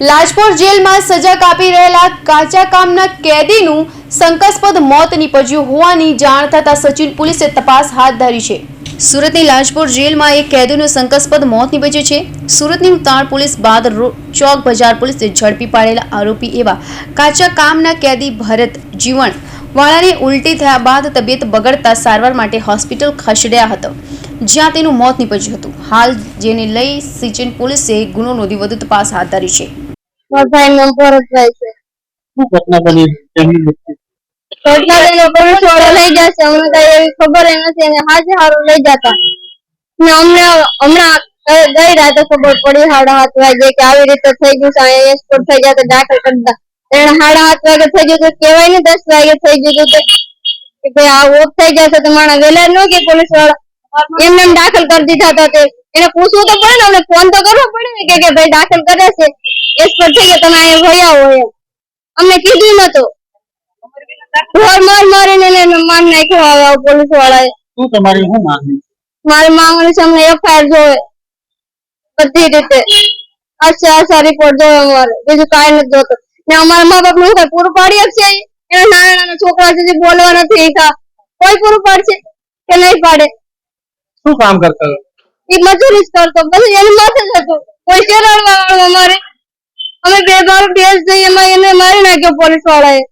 લાજપોર જેલમાં સજા કાપી રહેલા કાચા કામના કેદીનું શંકાસ્પદ મોત નીપજ્યું હોવાની જાણ થતાં સચિન પોલીસે તપાસ હાથ ધરી છે. સુરતની લાજપોર જેલમાં એક કેદીનું શંકાસ્પદ મોત નીપજ્યું છે. સુરતની તાણ પોલીસ બાદ ચોક બજાર પોલીસે ઝડપી પાડેલા આરોપી એવા કાચા કામના કેદી ભરત જીવણ વાળાને ઉલટી થયા બાદ તબિયત બગડતા સારવાર માટે હોસ્પિટલ ખસેડ્યા હતો. જ્યાં તેનું મોત નીપજ્યું હતું. હાલ જેને લઈ સિચિન પોલીસે ગુનો નોંધી વધુ તપાસ હાથ ધરી છે. છે કે આવી રીતે થઈ ગયું છે થઈ ગયા દાખલ કરતા એને સાડા સાત વાગે થઈ ગયું તો કેવાય ને દસ વાગે થઈ ગયું કે ભાઈ આ ઓફ થઈ જશે તો માણસ વહેલા ન કે પોલીસવાળા એમને દાખલ કરી દીધા હતા તે એને પૂછવું તો પડે ને અમને ફોન તો કરવો પડે ને કે કે ભાઈ દાખલ કરે છે એસપોર્ટ થઈ ગયા તમે અહીંયા ભયા હોય એમ. અમને કીધું નતું ઢોર માર મારીને એને માર નાખ્યો હવે પોલીસ વાળાએ. શું તમારી શું માંગણી મારી માંગણી છે અમને એફઆઈઆર જોવે. બધી રીતે. અચ્છા અચ્છા રિપોર્ટ જોવે અમારે. બીજું કાંઈ નથી જોતું. ને અમારા મા બાપનું પૂરું પાડી છીએ. એના નાના નાના છોકરા સુધી બોલવા નથી શીખા કોઈ પૂરું પાડશે કે નહીં પાડે? શું કામ કરતો એ મજૂરી જ કરતો. પછી એની માથે જ હતું. કોઈ ચેરાડવા વાળું અમારે. અમે બે બાર બેસ જઈએ એમાં એને મારી નાખ્યો પોલીસ વાળાએ